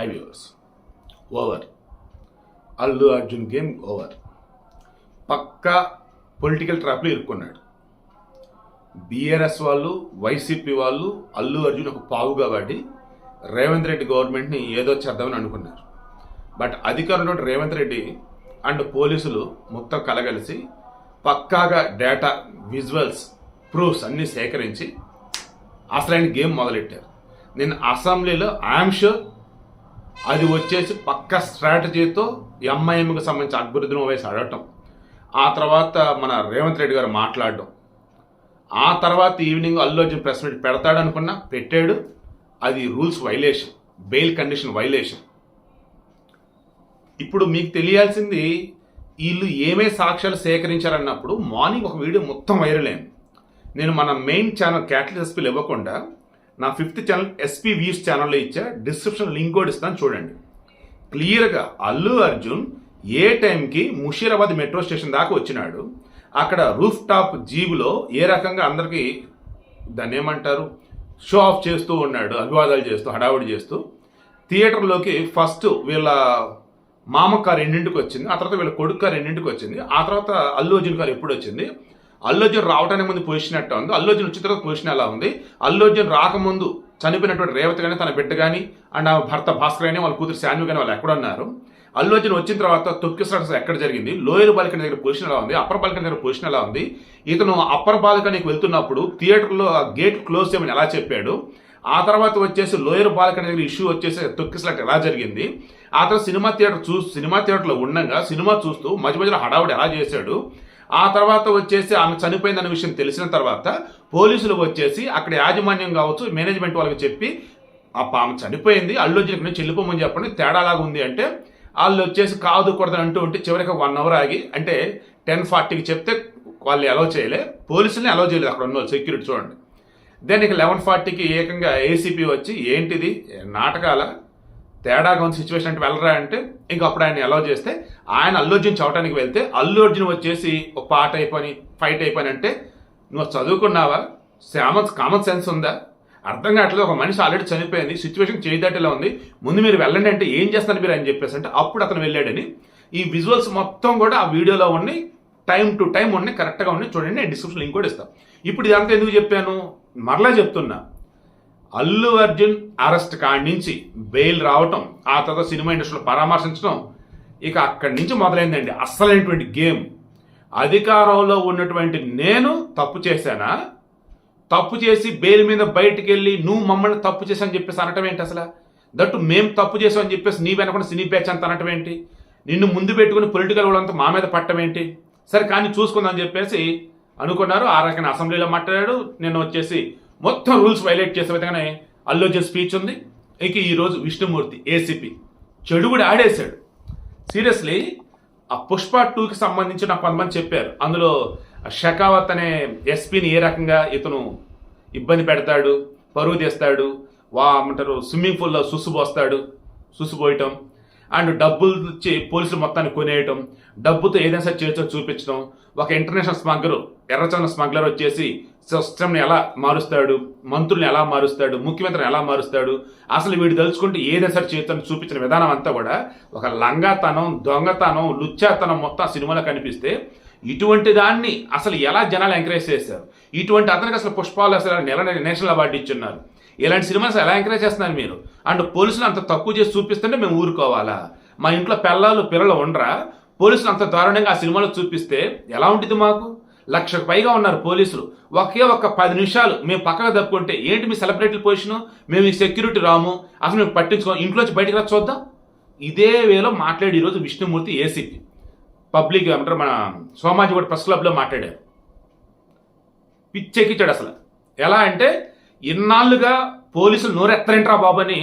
Hi viewers over Allu Arjun game over పక్కా political ట్రాప్లో ఇరుక్కున్నాడు. BRS వాళ్ళు వైసీపీ వాళ్ళు అల్లు అర్జున్ ఒక పావుగా వాడి రేవంత్ రెడ్డి గవర్నమెంట్ని ఏదో చేద్దామని అనుకున్నారు. బట్ అధికారంలో రేవంత్ రెడ్డి అండ్ పోలీసులు మొత్తం కలగలిసి పక్కాగా డేటా విజువల్స్ ప్రూఫ్స్ అన్నీ సేకరించి అసలైన గేమ్ మొదలెట్టారు. నేను అసెంబ్లీలో ఐఎమ్ షూర్ అది వచ్చేసి పక్క స్ట్రాటజీతో ఎంఐఎంకి సంబంధించి అభివృద్ధిని వేసి అడగటం. ఆ తర్వాత మన రేవంత్ రెడ్డి గారు మాట్లాడడం. ఆ తర్వాత evening Allu Arjun press meet పెడతాడనుకున్నా పెట్టాడు. అది rules violation bail condition violation. ఇప్పుడు మీకు తెలియాల్సింది వీళ్ళు ఏమే సాక్ష్యాలు సేకరించారన్నప్పుడు మార్నింగ్ ఒక వీడియో మొత్తం వైరల్ అయింది. నేను మన మెయిన్ ఛానల్ క్యాటల్ ఎస్పీలు ఇవ్వకుండా నా ఫిఫ్త్ ఛానల్ ఎస్పీ వీస్ ఛానల్లో ఇచ్చా డిస్క్రిప్షన్ లింక్ కూడా ఇస్తాను చూడండి. క్లియర్గా అల్లు అర్జున్ ఏ టైంకి ముషీరాబాద్ మెట్రో స్టేషన్ దాకా వచ్చినాడు. అక్కడ రూఫ్ టాప్ జీబులో ఏ రకంగా అందరికీ దాన్ని ఏమంటారు? షో ఆఫ్ చేస్తూ ఉన్నాడు అభివాదాలు చేస్తూ హడావుడి చేస్తూ. థియేటర్లోకి ఫస్ట్ వీళ్ళ మామ కారు ఎన్నింటికి వచ్చింది ఆ తర్వాత వీళ్ళ కొడుకు కారు ఎన్నింటికి వచ్చింది ఆ తర్వాత అల్లు అర్జున్ కారు ఎప్పుడు వచ్చింది? అల్లోజన్ రావటానికి రావడానికి ముందు పొజిషన్ ఎట్లా ఉంది. అల్లోజన్ వచ్చిన తర్వాత పొజిషన్ ఎలా ఉంది? అల్లోజన్ రాకముందు చనిపోయినటువంటి రేవతి కానీ తన బిడ్డ కానీ అండ్ ఆ భర్త భాస్కర్ కానీ వాళ్ళ కూతురు శాన్వి కానీ వాళ్ళు ఎక్కడ ఉన్నారు అల్లు వచ్చిన తర్వాత తొక్కిసరాట ఎక్కడ జరిగింది? లోయర్ బాలికని దగ్గర పొజిషన్ ఎలా ఉంది? అప్పర్ బాలికని దగ్గర పొజిషన్ ఎలా ఉంది? ఇతను అప్పర్ బాలికనీకి వెళ్తున్నప్పుడు థియేటర్లో ఆ గేట్ క్లోజ్ చేయమని ఎలా చెప్పాడు? ఆ తర్వాత వచ్చేసి లోయర్ బాలికని దగ్గర ఇష్యూ వచ్చేసి తొక్కిసలాట ఎలా జరిగింది? ఆ తర్వాత సినిమా థియేటర్ చూ సినిమా థియేటర్లో ఉండగా సినిమా చూస్తూ మధ్య మధ్యలో హడావుడు ఎలా చేశాడు? ఆ తర్వాత వచ్చేసి ఆమె చనిపోయిందన్న విషయం తెలిసిన తర్వాత పోలీసులు వచ్చేసి అక్కడ యాజమాన్యం కావచ్చు మేనేజ్మెంట్ వాళ్ళకి చెప్పి ఆ ఆమె చనిపోయింది అల్లు అర్జున్ నుంచి చెల్లిపోమని చెప్పండి తేడాలాగా ఉంది. అంటే వాళ్ళు వచ్చేసి కాదు కూడదని అంటూ ఉంటే చివరికి వన్ అవర్ ఆగి అంటే టెన్ ఫార్టీకి చెప్తే వాళ్ళు అలౌ చేయలే. పోలీసుల్ని అలౌ చేయలేదు అక్కడ ఉన్న సెక్యూరిటీ చూడండి. దెన్ ఇక లెవెన్ ఫార్టీకి ఏకంగా ఏసీపీ వచ్చి ఏంటిది? నాటకాల? తేడాగా ఉంది సిచ్యువేషన్ అంటే వెళ్ళరా అంటే ఇంక అప్పుడు ఆయన అలౌ చేస్తే ఆయన అల్లు అర్జున్ చవటానికి వెళ్తే అల్లు అర్జున్ వచ్చేసి ఒక పాట అయిపోయి ఫైట్ అయిపోయి అంటే నువ్వు చదువుకున్నావా? సామన్ కామన్ సెన్స్ ఉందా? అర్థం కావట్లేదు. ఒక మనిషి ఆల్రెడీ చనిపోయింది. సిచ్యువేషన్ చేయదట్టేలా ఉంది. ముందు మీరు వెళ్ళండి అంటే ఏం చేస్తాను మీరు? అని చెప్పేసి అంటే అప్పుడు అతను వెళ్ళాడని. ఈ విజువల్స్ మొత్తం కూడా ఆ వీడియోలో ఉన్నాయి. టైం టు టైం ఉన్నాయి. కరెక్ట్గా ఉన్నాయి. చూడండి నేను డిస్క్రిప్షన్ లింక్ కూడా ఇస్తాను ఇప్పుడు ఇదంతా ఎందుకు చెప్పాను? మరలా చెప్తున్నా. అల్లు అర్జున్ అరెస్ట్ కాడి నుంచి బెయిల్ రావటం ఆ తర్వాత సినిమా ఇండస్ట్రీలో పరామర్శించడం ఇక అక్కడి నుంచి మొదలైందండి. అస్సలైనటువంటి గేమ్. అధికారంలో ఉన్నటువంటి నేను తప్పు చేశానా? తప్పు చేసి బెయిల్ మీద బయటికి వెళ్ళి నువ్వు మమ్మల్ని తప్పు చేశాని చెప్పేసి అనటం ఏంటి అసలు? దట్టు మేము తప్పు చేసామని చెప్పేసి నీ వెనకుండా సినీ బ్యాచ్ అంత అనటం ఏంటి? నిన్ను ముందు పెట్టుకుని పొలిటికల్ వాళ్ళంతా మా మీద పట్టడం ఏంటి? సరే కానీ చూసుకుందని చెప్పేసి అనుకున్నారు. ఆ రకమైన అసెంబ్లీలో మాట్లాడాడు. నేను వచ్చేసి మొత్తం రూల్స్ వైలేట్ చేసే విధంగానే అల్లు స్పీచ్ ఉంది. ఇక ఈరోజు విష్ణుమూర్తి ఏసీపీ చెడు కూడా ఆడేశాడు. సీరియస్లీ ఆ పుష్ప టూకి సంబంధించి నాకు కొంతమంది చెప్పారు. అందులో షకావత్ అనే ఎస్పీని ఏ రకంగా ఇతను ఇబ్బంది పెడతాడు పరువు తీస్తాడు వా అంటారు స్విమ్మింగ్ పూల్లో సుసు సుసుపోయటం అండ్ డబ్బులు ఇచ్చి పోలీసులు మొత్తాన్ని కొనేయటం డబ్బుతో ఏదైనా సరే చేర్చో చూపించడం ఒక ఇంటర్నేషనల్ స్మగ్లర్ ఎర్రచంద స్మగ్లర్ వచ్చేసి సిస్టమ్ని ఎలా మారుస్తాడు? మంత్రుల్ని ఎలా మారుస్తాడు? ముఖ్యమంత్రిని ఎలా మారుస్తాడు? అసలు వీడు తలుచుకుంటే ఏదైనా సరే చేతను చూపించిన విధానం అంతా కూడా ఒక లంగాతనం దొంగతనం లుచ్చాతనం మొత్తం ఆ సినిమాలో కనిపిస్తే ఇటువంటి దాన్ని అసలు ఎలా జనాలు ఎంకరేజ్ చేశారు? ఇటువంటి అతనికి అసలు పుష్పాలు అసలు నెల నేషనల్ అవార్డు ఇచ్చున్నారు? ఇలాంటి సినిమాస్ ఎలా ఎంకరేజ్ చేస్తున్నారు మీరు? అండ్ పోలీసులు అంత తక్కువ చేసి చూపిస్తుంటే మేము ఊరుకోవాలా? మా ఇంట్లో పిల్లలు పిల్లలు ఉండరా? పోలీసులు అంత దారుణంగా ఆ సినిమాలో చూపిస్తే ఎలా ఉంటుంది మాకు? లక్షకు పైగా ఉన్నారు పోలీసులు. ఒకే ఒక పది నిమిషాలు మేము పక్కకు తప్పుకుంటే ఏంటి మీ సెలబ్రిటీ పొజిషను? మేము ఈ సెక్యూరిటీ రాము. అసలు మేము పట్టించుకో ఇంట్లోంచి బయటకు రా చూద్దాం. ఇదే వేలో మాట్లాడి ఈరోజు విష్ణుమూర్తి ఏసీపీ. పబ్లిక్ అంటారు మన సోమాజి కూడా ప్రెస్ క్లబ్లో మాట్లాడారు పిచ్చెక్కిచ్చాడు అసలు. ఎలా అంటే ఇన్నాళ్ళుగా పోలీసులు నోరెత్తరేంట్రా బాబు అని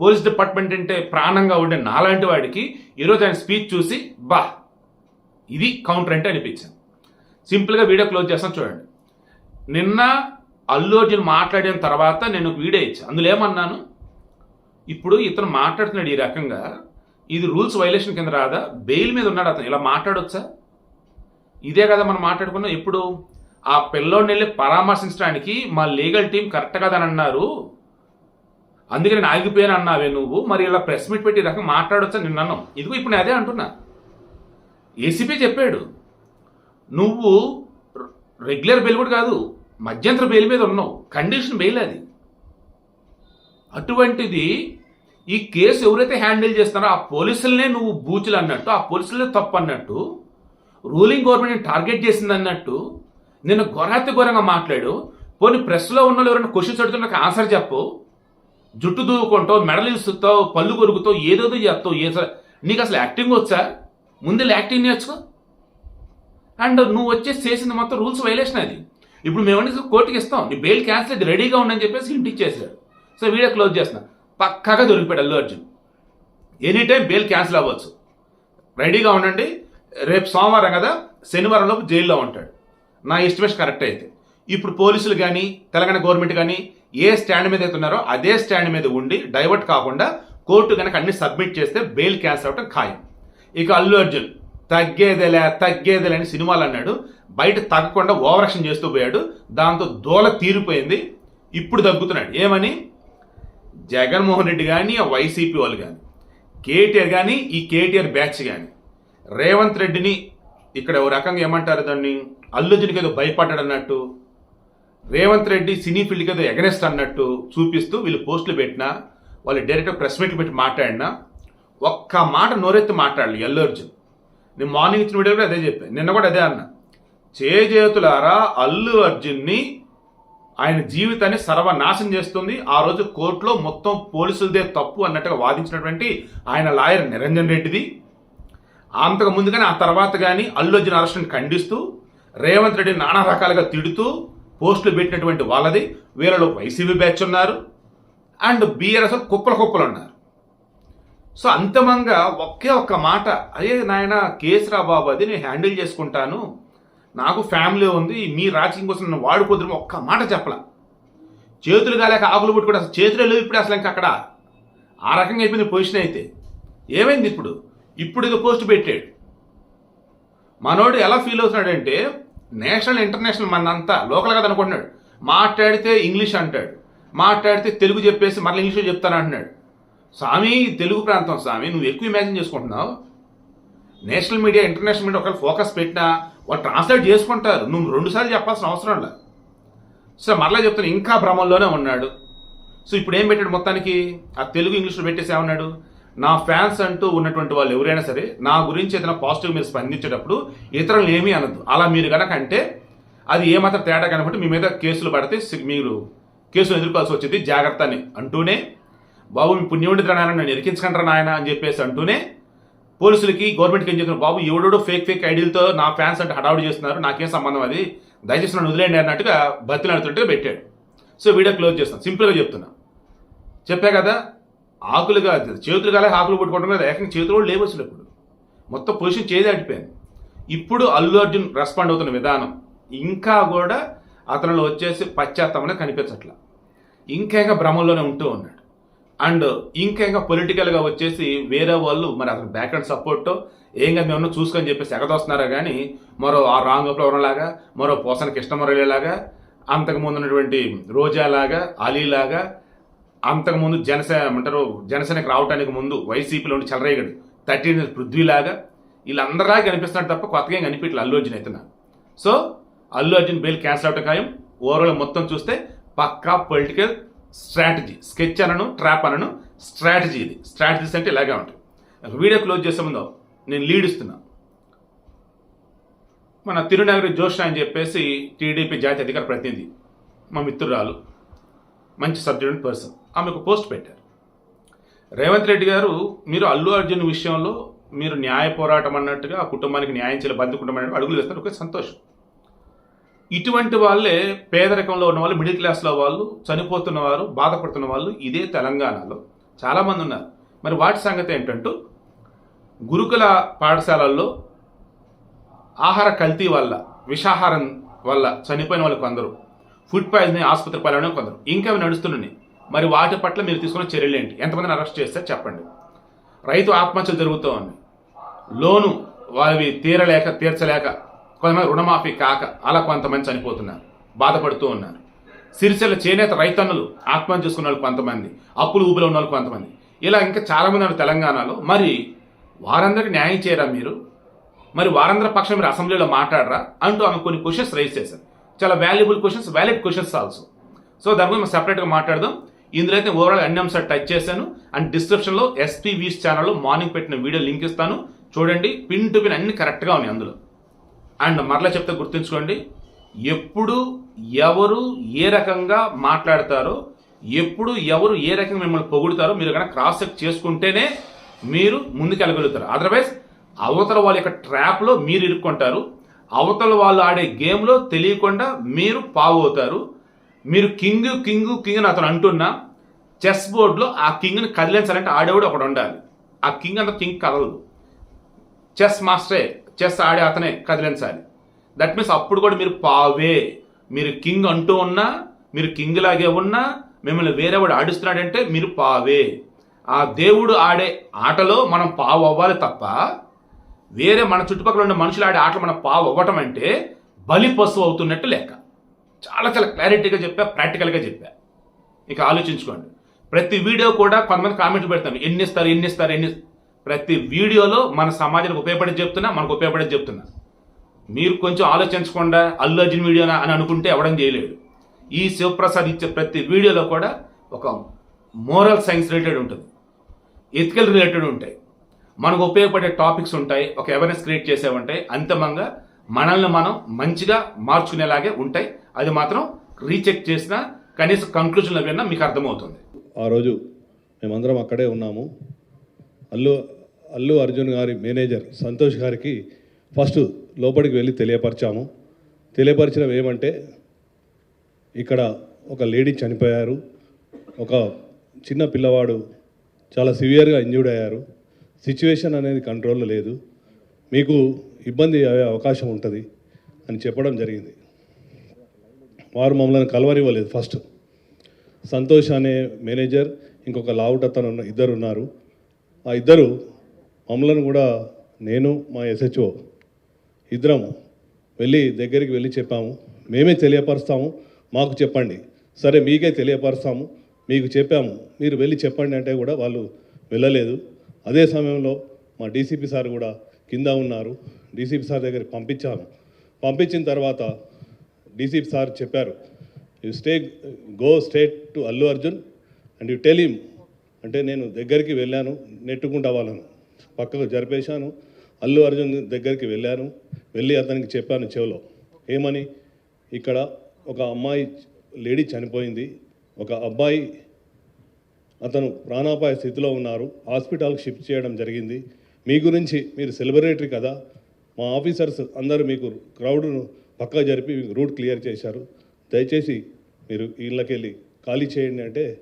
పోలీస్ డిపార్ట్మెంట్ అంటే ప్రాణంగా ఉండే నాలాంటి వాడికి ఈరోజు ఆయన స్పీచ్ చూసి బా ఇది కౌంటర్ అంటే అనిపించింది. సింపుల్గా వీడియో క్లోజ్ చేస్తాను చూడండి. నిన్న అల్లు అర్జున్ మాట్లాడిన తర్వాత నేను ఒక వీడియో ఇచ్చాను అందులో ఏమన్నాను? ఇప్పుడు ఇతను మాట్లాడుతున్నాడు ఈ రకంగా ఇది రూల్స్ వైలేషన్ కింద రాదా? బెయిల్ మీద ఉన్నాడు అతను. ఇలా మాట్లాడొచ్చా? ఇదే కదా మనం మాట్లాడుకున్నాం. ఇప్పుడు ఆ పిల్లోడిని వెళ్ళి పరామర్శించడానికి మా లీగల్ టీం కరెక్ట్ కదని అన్నారు. అందుకే నేను ఆగిపోయాను అన్నావే నువ్వు. మరి ఇలా ప్రెస్ మీట్ పెట్టి ఈ రకం మాట్లాడొచ్చా? నిన్న అన్నాం ఇదిగో ఇప్పుడు నేను అదే అంటున్నా. ఏసీపీ చెప్పాడు. నువ్వు రెగ్యులర్ బెయిల్ కూడా కాదు మధ్యంతర బెయిల్ మీద ఉన్నావు. కండిషన్ బెయిల్ అది. అటువంటిది ఈ కేసు ఎవరైతే హ్యాండిల్ చేస్తున్నారో ఆ పోలీసులనే నువ్వు బూచులు అన్నట్టు ఆ పోలీసులనే తప్పు అన్నట్టు రూలింగ్ గవర్నమెంట్ టార్గెట్ చేసింది అన్నట్టు నిన్ను ఘోరాతి ఘోరంగా మాట్లాడు. పోనీ ప్రెస్లో ఉన్న వాళ్ళు ఎవరైనా క్వశ్చన్స్ అడుగుతున్న నాకు ఆన్సర్ చెప్పు. జుట్టు దూవుకుంటావు మెడలు ఇస్తావు పళ్ళు కొరుకుతావు ఏదేదో చేస్తావు ఏ నీకు అసలు యాక్టింగ్ వచ్చా? ముందు యాక్టింగ్ నేర్చుకో. అండ్ నువ్వు వచ్చేసి చేసింది మొత్తం రూల్స్ వైలేషన్ అది. ఇప్పుడు మేము కోర్టుకి ఇస్తాం. నీ బెయిల్ క్యాన్సిల్ అది రెడీగా ఉండని చెప్పేసి ఇంటికి సో వీడియో క్లోజ్ చేస్తున్నా. పక్కాగా దొరికిపోయాడు Allu Arjun. Any time bail cancel అవ్వచ్చు. రెడీగా ఉండండి. రేపు సోమవారం కదా శనివారం లోపు జైల్లో ఉంటాడు. నా ఎస్టిమేషన్ కరెక్ట్ అయితే. ఇప్పుడు పోలీసులు కానీ తెలంగాణ గవర్నమెంట్ కానీ ఏ స్టాండ్ మీద అయితే ఉన్నారో అదే స్టాండ్ మీద ఉండి డైవర్ట్ కాకుండా కోర్టు కనుక అన్ని సబ్మిట్ చేస్తే బెయిల్ క్యాన్సిల్ అవటం ఖాయం. ఇక అల్లు అర్జున్ తగ్గేదేలే తగ్గేదేలే అని సినిమాలు అన్నాడు. బయట తగ్గకుండా ఓవరాక్షన్ చేస్తూ పోయాడు. దాంతో దోల తీరిపోయింది. ఇప్పుడు తగ్గుతున్నాడు. ఏమని? జగన్మోహన్ రెడ్డి కానీ ఆ వైసీపీ వాళ్ళు కానీ కేటీఆర్ కానీ ఈ కేటీఆర్ బ్యాచ్ కానీ రేవంత్ రెడ్డిని ఇక్కడ ఓ రకంగా ఏమంటారు దాన్ని? అల్లుజునికి ఏదో భయపడ్డాడు అన్నట్టు రేవంత్ రెడ్డి సినీ ఫీల్డ్కి ఏదో ఎగనెస్ట్ అన్నట్టు చూపిస్తూ వీళ్ళు పోస్టులు పెట్టినా వాళ్ళు డైరెక్ట్గా ప్రెస్ మీట్లు పెట్టి మాట్లాడినా ఒక్క మాట నోరెత్తి మాట్లాడాలి అల్లు అర్జున్. నేను మార్నింగ్ ఇచ్చిన వీడియో కూడా అదే చెప్పాను. నిన్న కూడా అదే అన్నా. చేజేతులారా అల్లు అర్జున్ని ఆయన జీవితాన్ని సర్వనాశం చేస్తుంది. ఆ రోజు కోర్టులో మొత్తం పోలీసులదే తప్పు అన్నట్టుగా వాదించినటువంటి ఆయన లాయర్ నిరంజన్ రెడ్డిది. అంతకు ముందు కానీ ఆ తర్వాత కానీ అల్లు అర్జున్ అరెస్ట్ని ఖండిస్తూ రేవంత్ రెడ్డి నానా రకాలుగా తిడుతూ పోస్టులు పెట్టినటువంటి వాళ్ళది. వీళ్ళలో వైసీపీ బ్యాచ్ ఉన్నారు అండ్ బీఆర్ఎస్ కుప్పల కుప్పలు ఉన్నారు. సో అంతమంగా ఒకే ఒక్క మాట అయ్యే నాయన కేసురా బాబు అది నేను హ్యాండిల్ చేసుకుంటాను. నాకు ఫ్యామిలీ ఉంది మీ రాజకీయం కోసం నన్ను వాడుకోదురు ఒక్క మాట చెప్పలా. చేతులు కాలేక ఆకులు పుట్టుకుంటే అసలు చేతులు లేవు ఇప్పుడు అసలు ఇంకా అక్కడ. ఆ రకంగా అయిపోయింది పొజిషన్ అయితే. ఏమైంది ఇప్పుడు? ఇప్పుడు ఇది పోస్ట్ పెట్టాడు. మనోడు ఎలా ఫీల్ అవుతున్నాడంటే నేషనల్ ఇంటర్నేషనల్ మనంతా లోకల్ కదా అనుకుంటున్నాడు. మాట్లాడితే ఇంగ్లీష్ అంటాడు. మాట్లాడితే తెలుగు చెప్పేసి మళ్ళీ ఇంగ్లీష్లో చెప్తాను అంటున్నాడు. స్వామి తెలుగు ప్రాంతం స్వామి నువ్వు ఎక్కువ ఇమాజిన్ చేసుకుంటున్నావు. నేషనల్ మీడియా ఇంటర్నేషనల్ మీడియా ఒకవేళ ఫోకస్ పెట్టినా వాళ్ళు ట్రాన్స్లేట్ చేసుకుంటారు. నువ్వు రెండుసార్లు చెప్పాల్సిన అవసరం లేదు. సో మరలా చెప్తాను ఇంకా భ్రమంలోనే ఉన్నాడు. సో ఇప్పుడు ఏం పెట్టాడు మొత్తానికి? ఆ తెలుగు ఇంగ్లీష్లో పెట్టేసి ఏమన్నాడు? నా ఫ్యాన్స్ అంటూ ఉన్నటువంటి వాళ్ళు ఎవరైనా సరే నా గురించి ఏదైనా పాజిటివ్ మీరు స్పందించేటప్పుడు ఇతరులను ఏమీ అనద్దు. అలా మీరు కనుక అంటే అది ఏమాత్రం తేడా కనబట్టి మీ మీద కేసులు పడితే మీరు కేసులు ఎదుర్కోవాల్సి వచ్చింది జాగ్రత్త అని అంటూనే బాబు మీ పుణ్యముడి నాయన నన్ను ఎరికించకంటారా నాయన అని చెప్పేసి అంటూనే పోలీసులకి గవర్నమెంట్కి ఏం చెప్తున్నారు బాబు ఎవడో ఫేక్ ఫేక్ ఐడీలతో నా ఫ్యాన్స్ అంటే హడావుడి చేస్తున్నారు నాకేం సంబంధం అది? దయచేసి నన్ను వదిలేండి అన్నట్టుగా బతిలాడుతుంటే పెట్టాడు. సో వీడియో క్లోజ్ చేస్తాను. సింపుల్గా చెప్తున్నా. చెప్పా కదా ఆకులుగా చేతులు కాలే ఆకులు పట్టుకోవడం కదా ఏకంగా చేతులు కూడా లేవచ్చు ఇప్పుడు మొత్తం పొజిషన్ చేది అడిపోయింది. ఇప్పుడు అల్లు అర్జున్ రెస్పాండ్ అవుతున్న విధానం ఇంకా కూడా అతనిలో వచ్చేసి పశ్చాత్తాపనే కనిపించట్లా. ఇంకా ఇంకా భ్రమంలోనే ఉంటూ ఉన్నాడు. అండ్ ఇంకా ఇంకా పొలిటికల్గా వచ్చేసి వేరే వాళ్ళు మరి అతను బ్యాక్గ్రౌండ్ సపోర్ట్ ఏం కదా మేము చూసుకొని చెప్పేసి ఎగదొస్తున్నారా కానీ మరో ఆ రాంగ్ ఫ్లవర్ లాగా మరో పోసన కృష్ణమురళిలాగా అంతకుముందు ఉన్నటువంటి రోజాలాగా అలీలాగా అంతకుముందు జనసేన అంటారు జనసేనకి రావడానికి ముందు వైసీపీలో ఉండి చెలరేగడు థర్టీన్ పృథ్వీలాగా వీళ్ళందరిలా కనిపిస్తున్నాడు తప్ప కొత్తగా ఏం కనిపించలేదు అల్లు అర్జున్ అయితే so Allu Arjun bail cancel అవటం ఖాయం. ఓవరాల్ మొత్తం చూస్తే పక్కా పొలిటికల్ స్ట్రాటజీ స్కెచ్ అనను ట్రాప్ అనను స్ట్రాటజీ ఇది. స్ట్రాటజీస్ అంటే ఇలాగే ఉంటాయి. వీడియో క్లోజ్ చేసే ముందు నేను లీడ్ ఇస్తున్నా. మన తిరునగరి జోష్ అని చెప్పేసి టీడీపీ జాతీయ అధికార ప్రతినిధి మా మిత్రురాలు మంచి సబ్జెక్ట్ పర్సన్ ఆమెకు పోస్ట్ పెట్టారు. రేవంత్ రెడ్డి గారు మీరు అల్లు అర్జున్ విషయంలో మీరు న్యాయ పోరాటం అన్నట్టుగా ఆ కుటుంబానికి న్యాయం చేయాలి బంధు కుటుంబం అన్నట్టు అడుగులు వేస్తారు. ఒక సంతోషం. ఇటువంటి వాళ్ళే పేదరికంలో ఉన్న వాళ్ళు మిడిల్ క్లాస్లో వాళ్ళు చనిపోతున్న వారు బాధపడుతున్న వాళ్ళు ఇదే తెలంగాణలో. చాలామంది ఉన్నారు. మరి వాటి సంగతి ఏంటంటూ గురుకుల పాఠశాలల్లో ఆహార కల్తీ వల్ల విషాహారం వల్ల చనిపోయిన వాళ్ళు కొందరు ఫుడ్ పాయిజన్ ఆసుపత్రి పాలన కొందరు ఇంకా అవి నడుస్తున్నాయి. మరి వాటి పట్ల మీరు తీసుకున్న చర్యలు ఏంటి? ఎంతమందిని అరెస్ట్ చేస్తే చెప్పండి. రైతు ఆత్మహత్యలు జరుగుతూ ఉన్నాయి. లోను వారి తీరలేక తీర్చలేక కొంతమంది రుణమాఫీ కాక అలా కొంతమంది చనిపోతున్నారు. బాధపడుతూ ఉన్నారు. సిరిసిల్ల చేనేత రైతన్నులు ఆత్మహత్య చేసుకున్న వాళ్ళు కొంతమంది అప్పులు ఊబిలో ఉన్న వాళ్ళు కొంతమంది. ఇలా ఇంకా చాలామంది ఉన్నారు తెలంగాణలో. మరి వారందరికీ న్యాయం చేయరా మీరు? మరి వారందరి పక్షం మీరు అసెంబ్లీలో మాట్లాడరా? అంటూ ఆమె కొన్ని క్వశ్చన్స్ రైజ్ చేశారు. చాలా valuable questions valid questions also so దాని గురించి మనం సెపరేట్గా మాట్లాడదాం. ఇందులో అయితే ఓవరాల్ అన్ని అంశాలు టచ్ చేశాను. అండ్ డిస్క్రిప్షన్లో ఎస్పీ వీస్ ఛానల్లో మార్నింగ్ పెట్టిన వీడియో లింక్ ఇస్తాను. చూడండి పిన్ టు పిన్ అన్ని కరెక్ట్గా ఉన్నాయి అందులో. అండ్ మరలా చెప్తే గుర్తుంచుకోండి ఎప్పుడు ఎవరు ఏ రకంగా మాట్లాడతారో ఎప్పుడు ఎవరు ఏ రకంగా మిమ్మల్ని పొగుడుతారో మీరు కనుక క్రాస్ చెక్ చేసుకుంటేనే మీరు ముందుకెళ్ళగలుగుతారు. అదర్వైజ్ అవతల వాళ్ళ యొక్క ట్రాప్లో మీరు ఇరుక్కుంటారు. అవతల వాళ్ళు ఆడే గేమ్లో తెలియకుండా మీరు పావు అవుతారు మీరు కింగ్ కింగ్ కింగ్ అని అతను అంటున్నా చెస్ బోర్డులో ఆ కింగ్ని కదిలించాలంటే ఆడేవాడు ఒకడు ఉండాలి. ఆ కింగ్ అంత కింగ్ కదలదు చెస్ మాస్టరే చెస్ ఆడే అతనే కదిలించాలి దట్ మీన్స్ అప్పుడు కూడా మీరు పావే. మీరు కింగ్ అంటూ ఉన్నా మీరు కింగ్ లాగే ఉన్నా మిమ్మల్ని వేరేవాడు ఆడిస్తున్నాడంటే మీరు పావే. ఆ దేవుడు ఆడే ఆటలో మనం పావు అవ్వాలి తప్ప వేరే మన చుట్టుపక్కల ఉన్న మనుషులు ఆడే ఆటలు మనం పావు అవ్వటం అంటే బలి పశువు అవుతున్నట్టు లెక్క. చాలా చాలా క్లారిటీగా చెప్పా ప్రాక్టికల్గా చెప్పా. ఇక ఆలోచించుకోండి. ప్రతి వీడియో కూడా కొంతమంది కామెంట్లు పెడతాను ఎన్ని ఇస్తారు ఎన్ని ఇస్తారు ఎన్ని ప్రతి వీడియోలో మన సమాజానికి ఉపయోగపడేది చెప్తున్నా మనకు ఉపయోగపడేది చెప్తున్నా. మీరు కొంచెం ఆలోచించకుండా అల్లు అర్జున్ వీడియోనా అని అనుకుంటే ఎవడం చేయలేడు. ఈ శివప్రసాద్ ఇచ్చే ప్రతి వీడియోలో కూడా ఒక మోరల్ సైన్స్ రిలేటెడ్ ఉంటుంది. ఎథికల్ రిలేటెడ్ ఉంటాయి. మనకు ఉపయోగపడే టాపిక్స్ ఉంటాయి ఒక అవేర్నెస్ క్రియేట్ చేసే ఉంటాయి అంతిమంగా మనల్ని మనం మంచిగా మార్చుకునేలాగే ఉంటాయి. అది మాత్రం రీచెక్ చేసినా కనీసం కంక్లూజన్లో విన్నా మీకు అర్థమవుతుంది. ఆ రోజు మేమందరం అక్కడే ఉన్నాము. అల్లు అల్లు అర్జున్ గారి మేనేజర్ సంతోష్ గారికి ఫస్ట్ లోపలికి వెళ్ళి తెలియపరిచాము. తెలియపరిచడం ఏమంటే ఇక్కడ ఒక లేడీ చనిపోయారు ఒక చిన్న పిల్లవాడు చాలా సివియర్గా ఇంజ్యూర్డ్ అయ్యారు. సిచ్యువేషన్ అనేది కంట్రోల్లో లేదు. మీకు ఇబ్బంది అయ్యే అవకాశం ఉంటుంది అని చెప్పడం జరిగింది. వారు మమ్మల్ని కలవనివ్వలేదు ఫస్ట్. సంతోష్ అనే మేనేజర్ ఇంకొక లావుట అతను ఇద్దరు ఉన్నారు. ఆ ఇద్దరు మమ్మలను కూడా నేను మా ఎస్హెచ్ఓ ఇద్దరం వెళ్ళి దగ్గరికి వెళ్ళి చెప్పాము. మేమే తెలియపరుస్తాము. మాకు చెప్పండి. సరే మీకే తెలియపరుస్తాము. మీకు చెప్పాము. మీరు వెళ్ళి చెప్పండి అంటే కూడా వాళ్ళు వెళ్ళలేదు. అదే సమయంలో మా డీసీపీ సార్ కూడా కింద ఉన్నారు. డీసీపీ సార్ దగ్గరికి పంపించాము పంపించిన తర్వాత డీసీపీ సార్ చెప్పారు you stay go state to Allu Arjun and you tell him అంటే నేను దగ్గరికి వెళ్ళాను నెట్టుకుంటా వాళ్ళను. పక్కకు జరిపేశాను. అల్లు అర్జున్ దగ్గరికి వెళ్ళాను. వెళ్ళి అతనికి చెప్పాను చెవిలో ఏమని? ఇక్కడ ఒక అమ్మాయి లేడీ చనిపోయింది. ఒక అబ్బాయి అతను ప్రాణాపాయ స్థితిలో ఉన్నారు. హాస్పిటల్కి షిఫ్ట్ చేయడం జరిగింది. మీ గురించి మీరు సెలబ్రేటరీ కదా? మా ఆఫీసర్స్ అందరూ మీకు క్రౌడ్ను పక్కా జరిపి మీకు రూట్ క్లియర్ చేశారు. దయచేసి మీరు ఇళ్ళకెళ్ళి ఖాళీ చేయండి అంటే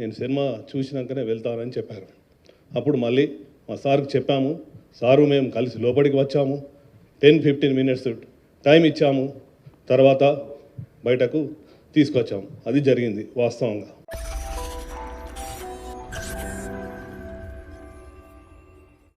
నేను సినిమా చూసినాకనే వెళ్తానని చెప్పారు. అప్పుడు మళ్ళీ మా సార్కి చెప్పాము సారు మేము కలిసి లోపలికి వచ్చాము. టెన్ ఫిఫ్టీన్ మినిట్స్ టైం ఇచ్చాము. తర్వాత బయటకు తీసుకొచ్చాము. అది జరిగింది వాస్తవంగా.